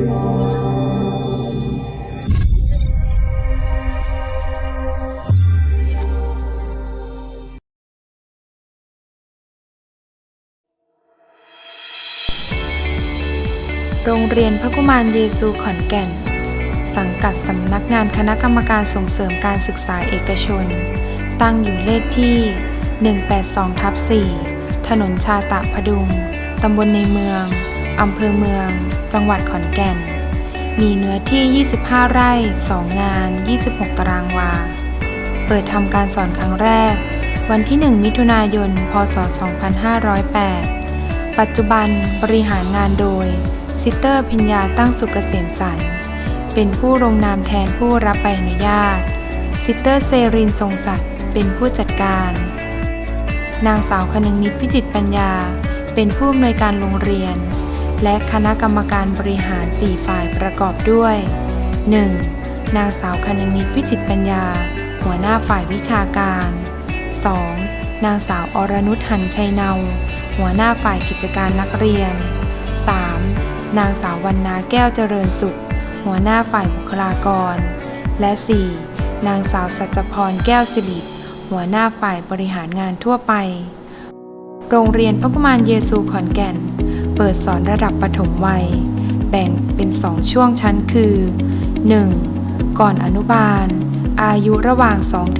โรงเรียนพระกุมารเยซูขอนแก่น สังกัดสำนักงานคณะกรรมการส่งเสริมการศึกษาเอกชน ตั้งอยู่เลขที่ 182ทับ4ถนนชาตะพดุง ตำบลในเมือง อำเภอเมือง จังหวัดขอนแก่น มีเนื้อที่ 25 ไร่ 2 งาน 26 ตารางวา เปิดทำการสอนครั้งแรก วันที่ 1 มิถุนายน พศ 2508 ปัจจุบันบริหารงานโดย ซิสเตอร์พิญญาตั้งสุกเกษมสรรเป็นผู้ลงนามแทนผู้รับใบอนุญาต ซิสเตอร์เซรินทรงศักดิ์เป็นผู้จัดการ นางสาวคนึงนิดพิจิตปัญญา เป็นผู้อำนวยการโรงเรียน และคณะกรรมการบริหาร 4 ฝ่ายประกอบด้วย 1. นางสาวคนึงนิดพิจิตปัญญา หัวหน้าฝ่ายวิชาการ 2. นางสาวอรนุชหันชัยเนาหัวหน้าฝ่ายกิจการนักเรียน 3. นางสาววรรณาแก้วเจริญสุข หัวหน้าฝ่ายบุคลากร และ 4. นางสาวสัจพรแก้วสิริหัวหน้าฝ่ายบริหารงานทั่วไป โรงเรียนพระกุมารเยซูขอนแก่น เปิดสอนระดับปฐมวัย แบ่งเป็น2ช่วงชั้นคือ 1. ก่อนอนุบาล อายุระหว่าง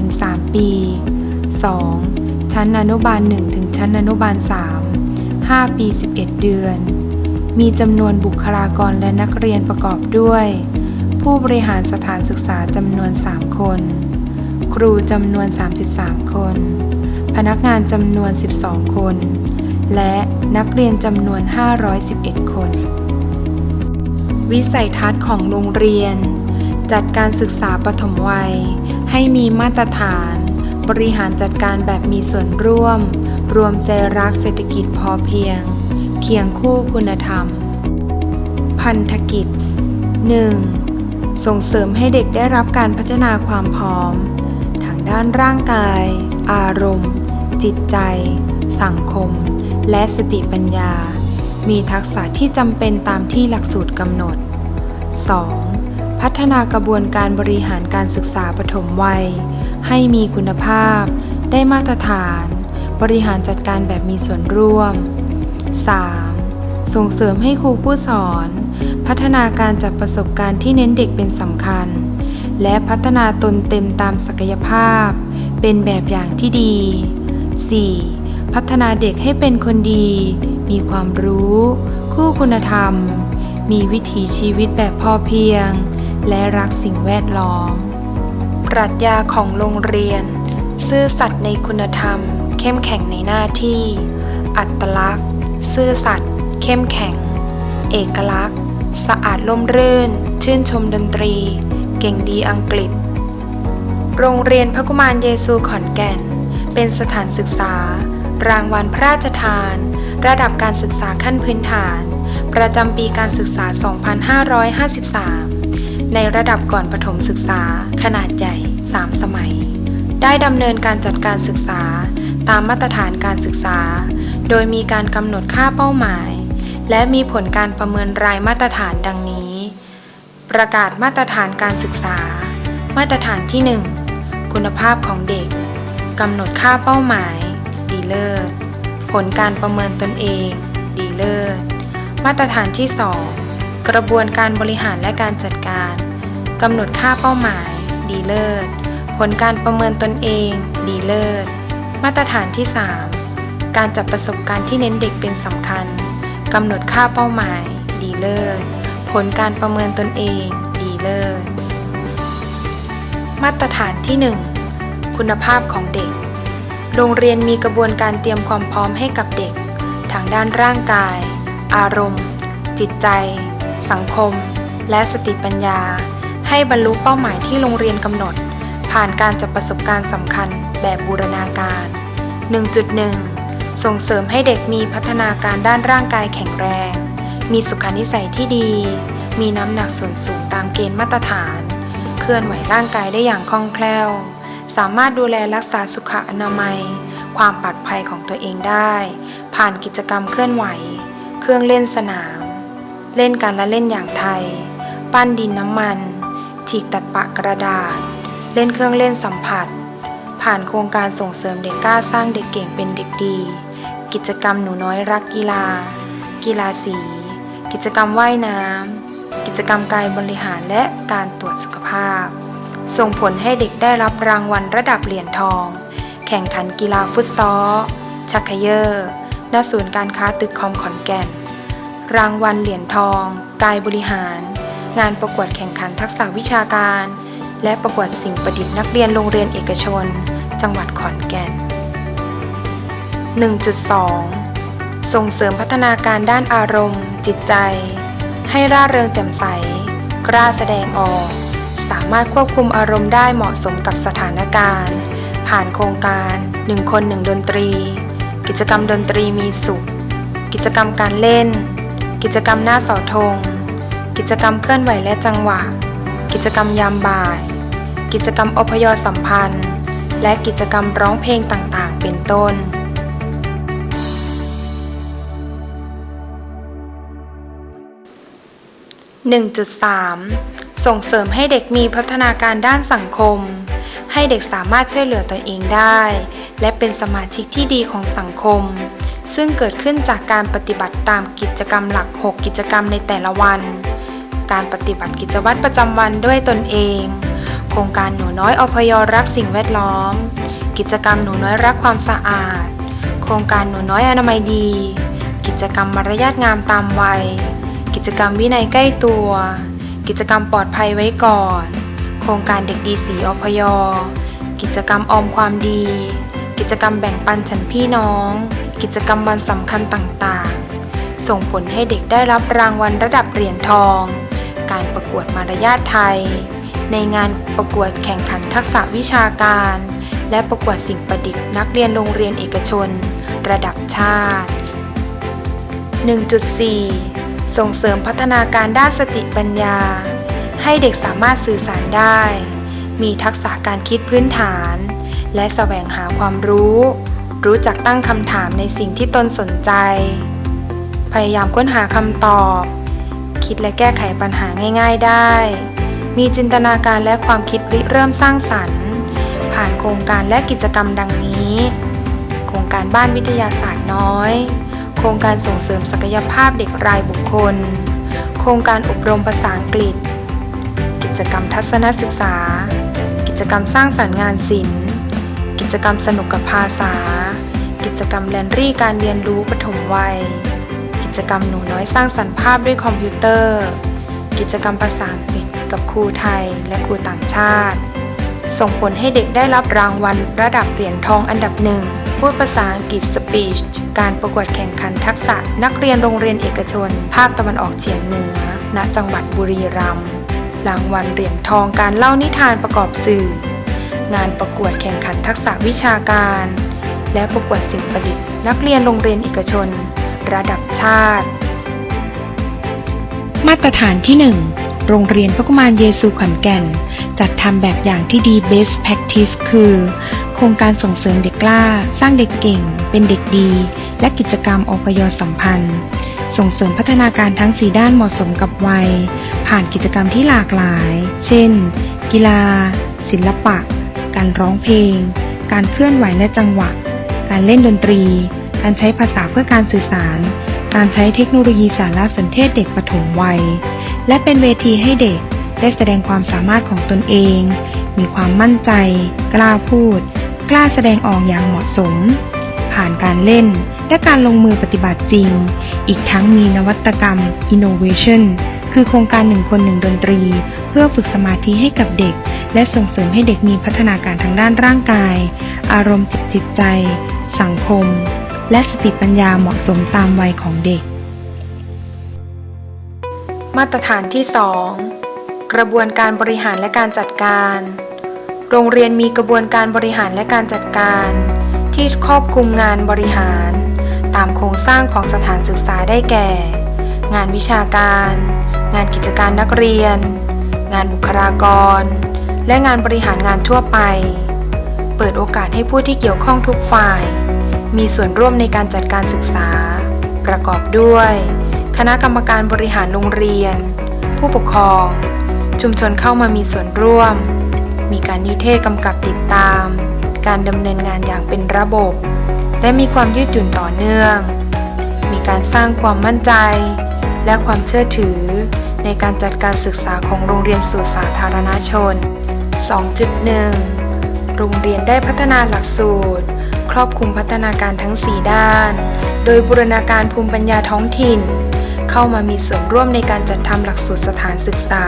2-3 ปี 2. ชั้นอนุบาล 1 ถึงชั้นอนุบาล 3 5 ปี 11 เดือน มีจำนวนบุคลากรและนักเรียนประกอบด้วย ผู้บริหารสถานศึกษาจำนวน 3 คน ครูจำนวน 33 คน พนักงานจำนวน 12 คน และนักเรียนจำนวน 511 คน วิสัยทัศน์ของโรงเรียน จัดการศึกษาปฐมวัย ให้มีมาตรฐาน บริหารจัดการแบบมีส่วนร่วม รวมใจรักเศรษฐกิจพอเพียง เคียงคู่คุณธรรม พันธกิจ 1. ส่งเสริมให้เด็กได้รับการพัฒนาความพร้อม ทางด้านร่างกาย อารมณ์ จิตใจ สังคม และสติปัญญา มีทักษะที่จำเป็นตามที่หลักสูตรกำหนด 2. พัฒนากระบวนการบริหารการศึกษาปฐมวัย ให้มีคุณภาพ ได้มาตรฐาน บริหารจัดการแบบมีส่วนร่วม 3. ส่งเสริมให้ครูผู้สอน พัฒนาการจัดประสบการณ์ที่เน้นเด็กเป็นสำคัญ และพัฒนาตนเต็มตามศักยภาพ เป็นแบบอย่างที่ดี 4. พัฒนาเด็กให้เป็นคนดี มีความรู้ คู่คุณธรรม มีวิถีชีวิตแบบพอเพียง และรักสิ่งแวดล้อม ปรัชญาของโรงเรียน ซื่อสัตย์ในคุณธรรม เข้มแข็งในหน้าที่ อัตลักษณ์ ซื่อสัตย์ เข้มแข็ง เอกลักษณ์ สะอาดล่มรื่น ชื่นชมดนตรี เก่งดีอังกฤษ โรงเรียนพระกุมารเยซูขอนแก่น เป็นสถานศึกษา รางวัลพระราชทาน ระดับการศึกษาขั้นพื้นฐาน ประจำปีการศึกษา 2553 ในระดับก่อนประถมศึกษา ขนาดใหญ่ 3 สมัย ได้ดำเนินการจัดการศึกษา ตามมาตรฐานการศึกษา โดยมีการกำหนดค่าเป้าหมาย และมีผลการประเมินรายมาตรฐานดังนี้ ประกาศมาตรฐานการศึกษา มาตรฐานที่ 1 คุณภาพของเด็กกำหนดค่าเป้าหมาย ดีเลิศผลการประเมินตนเองดีเลิศมาตรฐานที่ 2 กระบวนการบริหารและการจัดการกำหนดค่าเป้าหมายดีเลิศผลการประเมินตนเองดีเลิศมาตรฐานที่ 3 การจัดประสบการณ์ที่เน้นเด็กเป็นสำคัญกำหนดค่าเป้าหมายดีเลิศผลการประเมินตนเองดีเลิศมาตรฐานที่ 1 คุณภาพของเด็ก โรงเรียนมีกระบวนการเตรียมความพร้อมให้กับเด็ก ทางด้านร่างกาย อารมณ์ จิตใจ สังคม และสติปัญญา ให้บรรลุเป้าหมายที่โรงเรียนกำหนด ผ่านการจัดประสบการณ์สำคัญแบบบูรณาการ 1.1 ส่งเสริมให้เด็กมีพัฒนาการด้านร่างกายแข็งแรง มีสุขนิสัยที่ดี มีน้ำหนักส่วนสูงตามเกณฑ์มาตรฐาน เคลื่อนไหวร่างกายได้อย่างคล่องแคล่ว สามารถดูแลรักษาสุขอนามัย ความปลอดภัยของตัวเองได้ ผ่านกิจกรรมเคลื่อนไหว เครื่องเล่นสนาม เล่นการละเล่นอย่างไทย ปั้นดินน้ำมัน ฉีกตัดปะกระดาษ เล่นเครื่องเล่นสัมผัส ผ่านโครงการส่งเสริมเด็กกล้าสร้างเด็กเก่งเป็นเด็กดี กิจกรรมหนูน้อยรักกีฬา กีฬาสี กิจกรรมว่ายน้ำกิจกรรมกายบริหารและการตรวจสุขภาพ ส่งผลให้เด็กได้รับรางวัลระดับเหรียญทอง แข่งขันกีฬาฟุตซอลชักเยอร์ณศูนย์การค้าตึกคอมขอนแก่น รางวัลเหรียญทอง กายบริหาร งานประกวดแข่งขันทักษะวิชาการ และประกวดสิ่งประดิษฐ์นักเรียนโรงเรียนเอกชน จังหวัดขอนแก่น 1.2 ส่งเสริมพัฒนาการด้านอารมณ์ จิตใจ ให้ร่าเริงแจ่มใส กล้าแสดงออก สามารถควบคุมอารมณ์ได้เหมาะสมกับสถานการณ์ ผ่านโครงการ 1 คน 1 ดนตรี กิจกรรมดนตรีมีสุข กิจกรรมการเล่น กิจกรรมหน้าเสาธง กิจกรรมเคลื่อนไหวและจังหวะ กิจกรรมยามบ่าย กิจกรรมอพยสัมพันธ์ และกิจกรรมร้องเพลงต่างๆ เป็นต้น1.3 ส่งเสริมให้เด็กมีพัฒนาการด้านสังคม ให้เด็กสามารถช่วยเหลือตนเองได้ และเป็นสมาชิกที่ดีของสังคม ซึ่งเกิดขึ้นจากการปฏิบัติตามกิจกรรมหลัก 6 กิจกรรมในแต่ละวัน การปฏิบัติกิจวัตรประจำวันด้วยตนเอง โครงการหนูน้อยอพยรักสิ่งแวดล้อม กิจกรรมหนูน้อยรักความสะอาด โครงการหนูน้อยอนามัยดี กิจกรรมมารยาทงามตามวัย กิจกรรมวินัยใกล้ตัว กิจกรรมปลอดภัยไว้ก่อน โครงการเด็กดีสีอพย กิจกรรมออมความดี กิจกรรมแบ่งปันฉันพี่น้อง กิจกรรมวันสำคัญต่างๆ ส่งผลให้เด็กได้รับรางวัลระดับเหรียญทอง การประกวดมารยาทไทย ในงานประกวดแข่งขันทักษะวิชาการ และประกวดสิ่งประดิษฐ์นักเรียนโรงเรียนเอกชน ระดับชาติ 1.4 ส่งเสริมพัฒนาการด้านสติปัญญา ให้เด็กสามารถสื่อสารได้ มีทักษะการคิดพื้นฐาน และแสวงหาความรู้ รู้จักตั้งคำถามในสิ่งที่ตนสนใจ พยายามค้นหาคำตอบ คิดและแก้ไขปัญหาง่าย ๆได้ มีจินตนาการและความคิดริเริ่มสร้างสรรค์ ผ่านโครงการและกิจกรรมดังนี้ โครงการบ้านวิทยาศาสตร์น้อย โครงการส่งเสริมศักยภาพเด็กรายบุคคล โครงการอบรมภาษาอังกฤษ กิจกรรมทัศนศึกษา กิจกรรมสร้างสรรค์งานศิลป์ กิจกรรมสนุกกับภาษา กิจกรรมแลนรี่การเรียนรู้ปฐมวัย กิจกรรมหนูน้อยสร้างสรรค์ภาพด้วยคอมพิวเตอร์ กิจกรรมภาษาอังกฤษกับครูไทยและครูต่างชาติ ส่งผลให้เด็กได้รับรางวัลระดับเหรียญทองอันดับหนึ่ง พูดภาษาอังกฤษสปีชการประกวดแข่งขันทักษะ นักเรียนโรงเรียนเอกชน ภาคตะวันออกเฉียงเหนือ ณ จังหวัดบุรีรัมย์ รางวัลเหรียญทองการเล่านิทานประกอบสื่อ งานประกวดแข่งขันทักษะวิชาการ และประกวดสิ่งประดิษฐ์ นักเรียนโรงเรียนเอกชน ระดับชาติ มาตรฐานที่ 1โรงเรียนพระกุมารเยซูขอนแก่น จัดทำแบบอย่างที่ดี Best Practice คือ ครงการส่งเสริมเด็กกล้า สร้างเด็กเก่ง เป็นเด็กดี และกิจกรรมอพยสัมพันธ์ ส่งเสริมพัฒนาการทั้ง4ด้านเหมาะสมกับวัย ผ่านกิจกรรมที่หลากหลาย เช่น กีฬา ศิลปะ การร้องเพลง การเคลื่อนไหวและจังหวะ การเล่นดนตรี การใช้ภาษาเพื่อการสื่อสาร การใช้เทคโนโลยีสารสนเทศเด็กปฐมวัย และเป็นเวทีให้เด็กได้แสดงความสามารถของตนเอง มีความมั่นใจ กล้าพูด กล้าแสดงออกอย่างเหมาะสม ผ่านการเล่น และการลงมือปฏิบัติจริง อีกทั้งมีนวัตกรรม Innovation คือโครงการหนึ่งคนหนึ่งดนตรี เพื่อฝึกสมาธิให้กับเด็ก และส่งเสริมให้เด็กมีพัฒนาการทางด้านร่างกาย อารมณ์จิตใจ สังคม และสติปัญญาเหมาะสมตามวัยของเด็ก มาตรฐานที่ 2 กระบวนการบริหารและการจัดการ โรงเรียนมีกระบวนการบริหารและการจัดการ ที่ครอบคลุมงานบริหาร ตามโครงสร้างของสถานศึกษาได้แก่ งานวิชาการ งานกิจการนักเรียน งานบุคลากร และงานบริหารงานทั่วไป เปิดโอกาสให้ผู้ที่เกี่ยวข้องทุกฝ่าย มีส่วนร่วมในการจัดการศึกษา ประกอบด้วย คณะกรรมการบริหารโรงเรียน ผู้ปกครอง ชุมชนเข้ามามีส่วนร่วม มีการนิเทศกำกับติดตาม การดำเนินงานอย่างเป็นระบบ และมีความยืดหยุ่นต่อเนื่อง มีการสร้างความมั่นใจ และความเชื่อถือ ในการจัดการศึกษาของโรงเรียนสู่สาธารณชน 2.1 โรงเรียนได้พัฒนาหลักสูตร ครอบคลุมพัฒนาการทั้ง 4 ด้าน โดยบูรณาการภูมิปัญญาท้องถิ่น เข้ามามีส่วนร่วมในการจัดทำหลักสูตรสถานศึกษา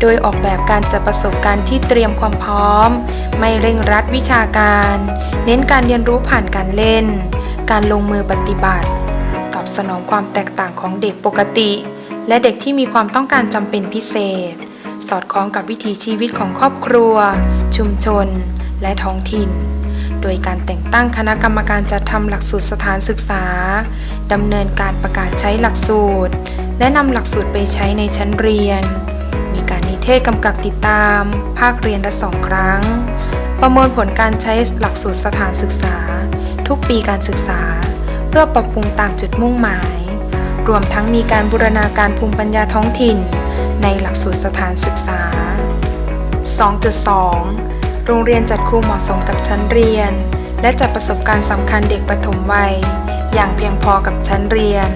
โดยออกแบบการจัดประสบการณ์ที่เตรียมความพร้อม ไม่เร่งรัดวิชาการ เน้นการเรียนรู้ผ่านการเล่น การลงมือปฏิบัติ ตอบสนองความแตกต่างของเด็กปกติ และเด็กที่มีความต้องการจำเป็นพิเศษ สอดคล้องกับวิถีชีวิตของครอบครัว ชุมชน และท้องถิ่น โดยการแต่งตั้งคณะกรรมการจัดทำหลักสูตรสถานศึกษาดำเนินการประกาศใช้หลักสูตร และนำหลักสูตรไปใช้ในชั้นเรียน มีการนิเทศกำกับติดตาม ภาคเรียนละสองครั้ง ประเมินผลการใช้หลักสูตรสถานศึกษา ทุกปีการศึกษา เพื่อปรับปรุงตามจุดมุ่งหมาย รวมทั้งมีการบูรณาการภูมิปัญญาท้องถิ่น ในหลักสูตรสถานศึกษา 2.2 โรงเรียนจัดครูเหมาะสมกับชั้นเรียน และจัดประสบการณ์สำคัญเด็กปฐมวัย อย่างเพียงพอกับชั้นเรียน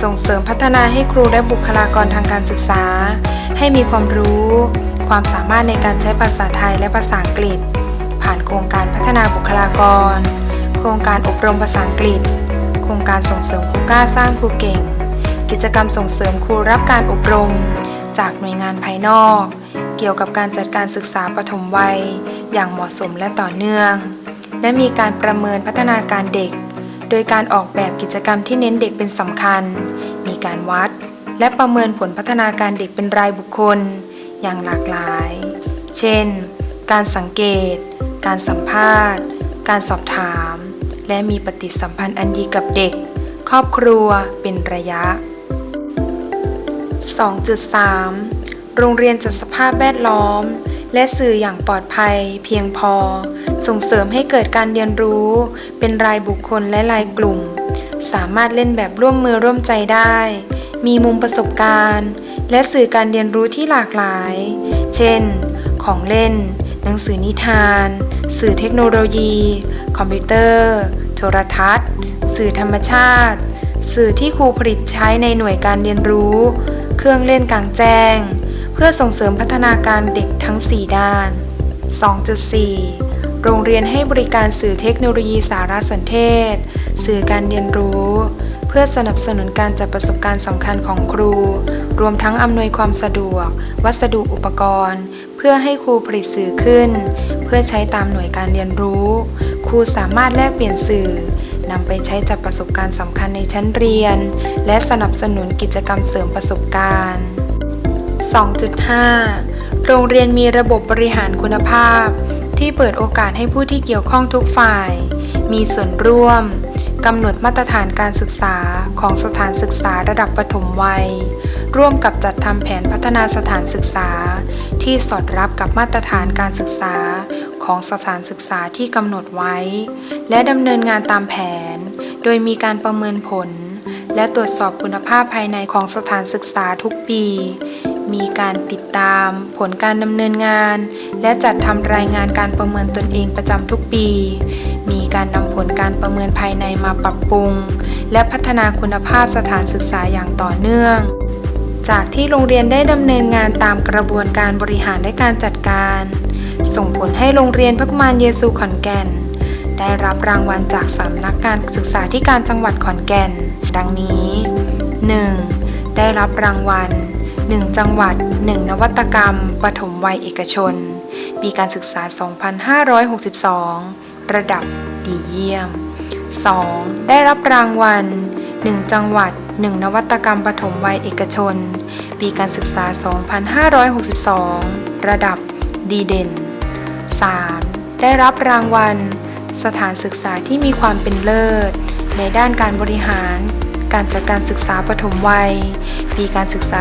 ส่งเสริมพัฒนาให้ครูและบุคลากรทางการศึกษา ให้มีความรู้ ความสามารถในการใช้ภาษาไทยและภาษาอังกฤษ ผ่านโครงการพัฒนาบุคลากร โครงการอบรมภาษาอังกฤษ โครงการส่งเสริมครูกล้าสร้างครูเก่ง กิจกรรมส่งเสริมครูรับการอบรม จากหน่วยงานภายนอก เกี่ยวกับการจัดการศึกษาปฐมวัย อย่างเหมาะสมและต่อเนื่อง และมีการประเมินพัฒนาการเด็ก โดยการออกแบบกิจกรรมที่เน้นเด็กเป็นสำคัญ มีการวัด และประเมินผลพัฒนาการเด็กเป็นรายบุคคล อย่างหลากหลาย เช่น การสังเกต การสัมภาษณ์ การสอบถาม และมีปฏิสัมพันธ์อันดีกับเด็ก ครอบครัวเป็นระยะ 2.3 โรงเรียนจัดสภาพแวดล้อม และสื่ออย่างปลอดภัย เพียงพอ ส่งเสริมให้เกิดการเรียนรู้ เป็นรายบุคคลและรายกลุ่ม สามารถเล่นแบบร่วมมือร่วมใจได้ มีมุมประสบการณ์ และสื่อการเรียนรู้ที่หลากหลาย เช่น ของเล่น หนังสือนิทาน สื่อเทคโนโลยี คอมพิวเตอร์ โทรทัศน์ สื่อธรรมชาติ สื่อที่ครูผลิตใช้ในหน่วยการเรียนรู้ เครื่องเล่นกลางแจ้ง เพื่อส่งเสริมพัฒนาการเด็กทั้ง 4 ด้าน 2.4 โรงเรียนให้บริการสื่อเทคโนโลยีสารสนเทศ สื่อการเรียนรู้ เพื่อสนับสนุนการจัดประสบการณ์สำคัญของครู รวมทั้งอำนวยความสะดวก วัสดุอุปกรณ์ เพื่อให้ครูผลิตสื่อขึ้น เพื่อใช้ตามหน่วยการเรียนรู้ ครูสามารถแลกเปลี่ยนสื่อนำไปใช้จัดประสบการณ์สำคัญในชั้นเรียน และสนับสนุนกิจกรรมเสริมประสบการณ์ 2.5 โรงเรียนมีระบบบริหารคุณภาพ ที่เปิดโอกาสให้ผู้ที่เกี่ยวข้องทุกฝ่าย มีส่วนร่วมกำหนดมาตรฐานการศึกษาของสถานศึกษาระดับประถมวัย ร่วมกับจัดทำแผนพัฒนาสถานศึกษา ที่สอดรับกับมาตรฐานการศึกษาของสถานศึกษาที่กำหนดไว้ และดำเนินงานตามแผน โดยมีการประเมินผล และตรวจสอบคุณภาพภายในของสถานศึกษาทุกปี มีการติดตาม ผลการดำเนินงาน และจัดทำรายงานการประเมินตนเองประจำทุกปี มีการนำผลการประเมินภายในมาปรับปรุง และพัฒนาคุณภาพสถานศึกษาอย่างต่อเนื่อง จากที่โรงเรียนได้ดำเนินงานตามกระบวนการบริหารและการจัดการ ส่งผลให้โรงเรียนพระกุมารเยซูขอนแก่น ได้รับรางวัลจากสำนักการศึกษาธิการจังหวัดขอนแก่น ดังนี้ 1. ได้รับรางวัล 1 จังหวัด 1 นวัตกรรม ปฐมวัยเอกชน ปีการศึกษา 2562 ระดับดีเยี่ยม 2. ได้รับรางวัล 1 จังหวัด 1 นวัตกรรมปฐมวัยเอกชน ปีการศึกษา 2562 ระดับดีเด่น 3. ได้รับรางวัล สถานศึกษาที่มีความเป็นเลิศ ในด้านการบริหาร การจัดการศึกษาปฐมวัย ปีการศึกษา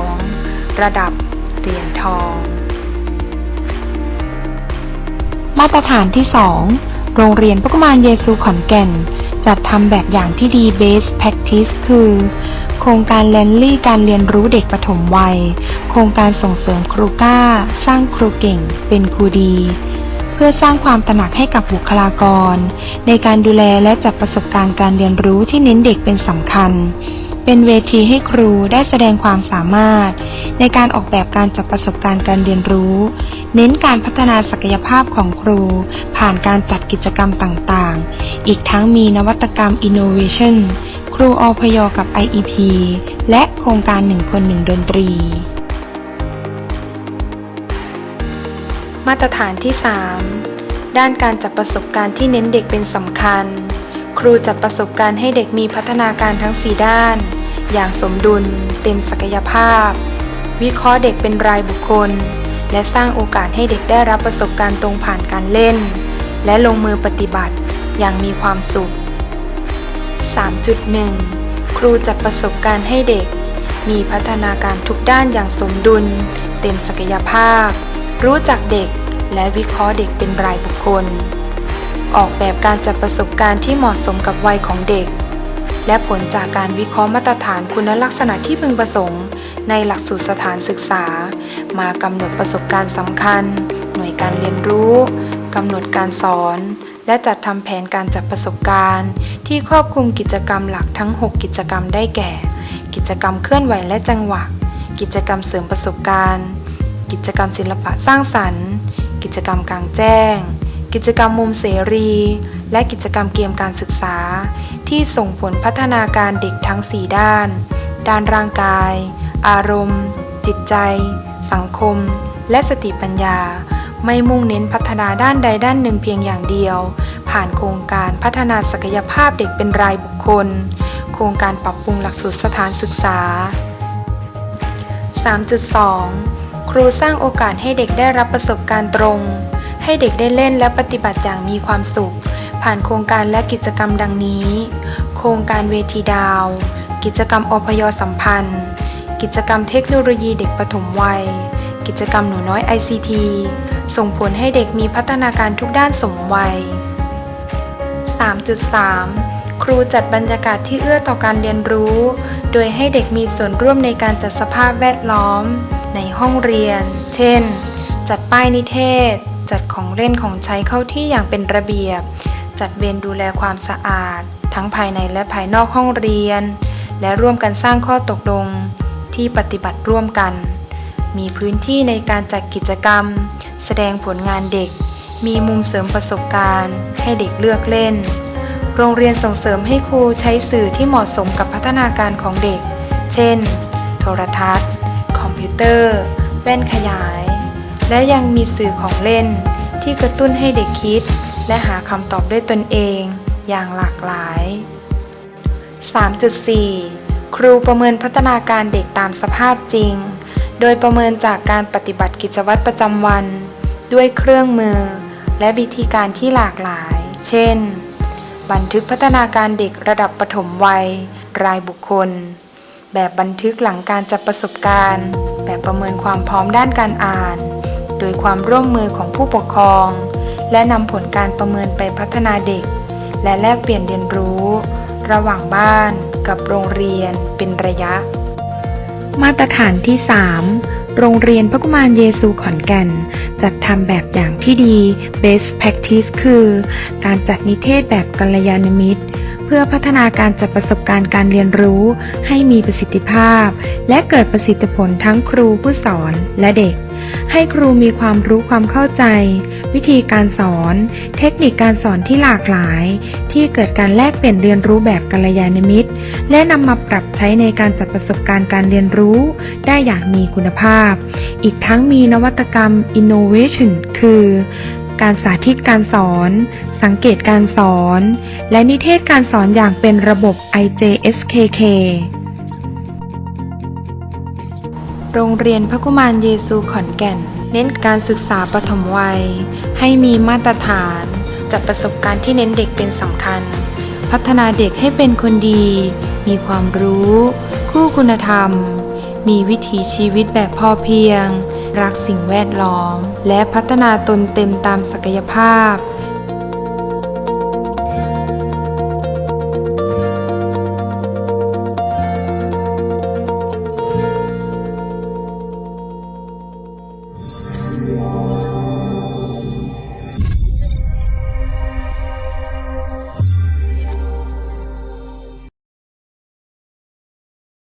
2562 ระดับเหรียญทอง มาตรฐานที่ 2 โรงเรียนพระกุมารเยซูขอนแก่น จัดทำแบบอย่างที่ดี Best Practice คือ โครงการแลนลี่การเรียนรู้เด็กปฐมวัย โครงการส่งเสริมครูกล้า สร้างครูเก่ง เป็นครูดี พื่อสร้างความตระหนักให้กับบุคลากร ในการดูแลและจัดประสบการณ์การเรียนรู้ที่เน้นเด็กเป็นสำคัญ เป็นเวทีให้ครูได้แสดงความสามารถ ในการออกแบบการจัดประสบการณ์การเรียนรู้ เน้นการพัฒนาศักยภาพของครู ผ่านการจัดกิจกรรมต่างๆ อีกทั้งมีนวัตกรรม Innovation ครูอพยกับ IEP และโครงการหนึ่งคนหนึ่งดนตรี มาตรฐานที่ 3 ด้านการจัดประสบการณ์ที่เน้นเด็กเป็นสำคัญ ครูจัดประสบการณ์ให้เด็กมีพัฒนาการทั้ง 4 ด้าน อย่างสมดุล เต็มศักยภาพ วิเคราะห์เด็กเป็นรายบุคคล และสร้างโอกาสให้เด็กได้รับประสบการณ์ตรงผ่านการเล่น และลงมือปฏิบัติอย่างมีความสุข 3.1 ครูจัดประสบการณ์ให้เด็ก มีพัฒนาการทุกด้านอย่างสมดุล เต็มศักยภาพ รู้จักเด็ก และวิเคราะห์เด็กเป็นรายบุคคล ออกแบบการจัดประสบการณ์ที่เหมาะสมกับวัยของเด็ก และผลจากการวิเคราะห์มาตรฐานคุณลักษณะที่พึงประสงค์ ในหลักสูตรสถานศึกษา มากำหนดประสบการณ์สำคัญ หน่วยการเรียนรู้กำหนดการสอน และจัดทำแผนการจัดประสบการณ์ ที่ครอบคลุมกิจกรรมหลักทั้ง 6 กิจกรรมได้แก่ กิจกรรมเคลื่อนไหวและจังหวะ กิจกรรมเสริมประสบการณ์ กิจกรรมศิลปะสร้างสรรค์ กิจกรรมกลางแจ้ง กิจกรรมมุมเสรี และกิจกรรมเกมการศึกษา ที่ส่งผลพัฒนาการเด็กทั้ง 4 ด้าน ด้านร่างกาย อารมณ์ จิตใจ สังคม และสติปัญญา ไม่มุ่งเน้นพัฒนาด้านใดด้านหนึ่งเพียงอย่างเดียว ผ่านโครงการพัฒนาศักยภาพเด็กเป็นรายบุคคล โครงการปรับปรุงหลักสูตรสถานศึกษา 3.2 ครูสร้างโอกาสให้เด็กได้รับประสบการณ์ตรง ให้เด็กได้เล่นและปฏิบัติอย่างมีความสุข ผ่านโครงการและกิจกรรมดังนี้ โครงการเวทีดาว กิจกรรมอพยสัมพันธ์ กิจกรรมเทคโนโลยีเด็กปฐมวัย กิจกรรมหนูน้อย ICT ส่งผลให้เด็กมีพัฒนาการทุกด้านสมวัย 3.3 ครูจัดบรรยากาศที่เอื้อต่อการเรียนรู้ โดยให้เด็กมีส่วนร่วมในการจัดสภาพแวดล้อม ในห้องเรียน เช่น จัดป้ายนิเทศ จัดของเล่นของใช้เข้าที่อย่างเป็นระเบียบ จัดเวรดูแลความสะอาด ทั้งภายในและภายนอกห้องเรียน และร่วมกันสร้างข้อตกลงที่ปฏิบัติร่วมกัน มีพื้นที่ในการจัดกิจกรรม แสดงผลงานเด็ก มีมุมเสริมประสบการณ์ ให้เด็กเลือกเล่น โรงเรียนส่งเสริมให้ครูใช้สื่อที่เหมาะสมกับพัฒนาการของเด็ก เช่น โทรทัศน์ พิวเตอร์ แว่นขยาย และยังมีสื่อของเล่น ที่กระตุ้นให้เด็กคิด และหาคำตอบด้วยตนเองอย่างหลากหลาย 3.4 ครูประเมินพัฒนาการเด็กตามสภาพจริง โดยประเมินจากการปฏิบัติกิจวัตรประจำวัน ด้วยเครื่องมือ และวิธีการที่หลากหลาย เช่น บันทึกพัฒนาการเด็กระดับปฐมวัย รายบุคคล แบบบันทึกหลังการจัดประสบการณ์ แบบประเมินความพร้อมด้านการอ่าน โดยความร่วมมือของผู้ปกครอง และนำผลการประเมินไปพัฒนาเด็ก และแลกเปลี่ยนเรียนรู้ ระหว่างบ้านกับโรงเรียนเป็นระยะ มาตรฐานที่ 3 โรงเรียนพระกุมารเยซูขอนแก่น จัดทำแบบอย่างที่ดี Best Practice คือ การจัดนิเทศแบบกัลยาณมิตร เพื่อพัฒนาการจัดประสบการณ์การเรียนรู้ให้มีประสิทธิภาพ และเกิดประสิทธิผลทั้งครูผู้สอนและเด็ก ให้ครูมีความรู้ความเข้าใจ วิธีการสอน เทคนิคการสอนที่หลากหลาย ที่เกิดการแลกเปลี่ยนเรียนรู้แบบกัลยาณมิตร และนำมาปรับใช้ในการจัดประสบการณ์การเรียนรู้ ได้อย่างมีคุณภาพ อีกทั้งมีนวัตกรรม innovation คือการสาธิตการสอน สังเกตการสอน และนิเทศการสอนอย่างเป็นระบบ IJSKK โรงเรียนพระกุมารเยซูขอนแก่น เน้นการศึกษาปฐมวัย ให้มีมาตรฐานจัดประสบการณ์ที่เน้นเด็กเป็นสำคัญ พัฒนาเด็กให้เป็นคนดี มีความรู้ คู่คุณธรรม มีวิถีชีวิตแบบพอเพียง รักสิ่งแวดล้อม และพัฒนาตนเต็มตามศักยภาพ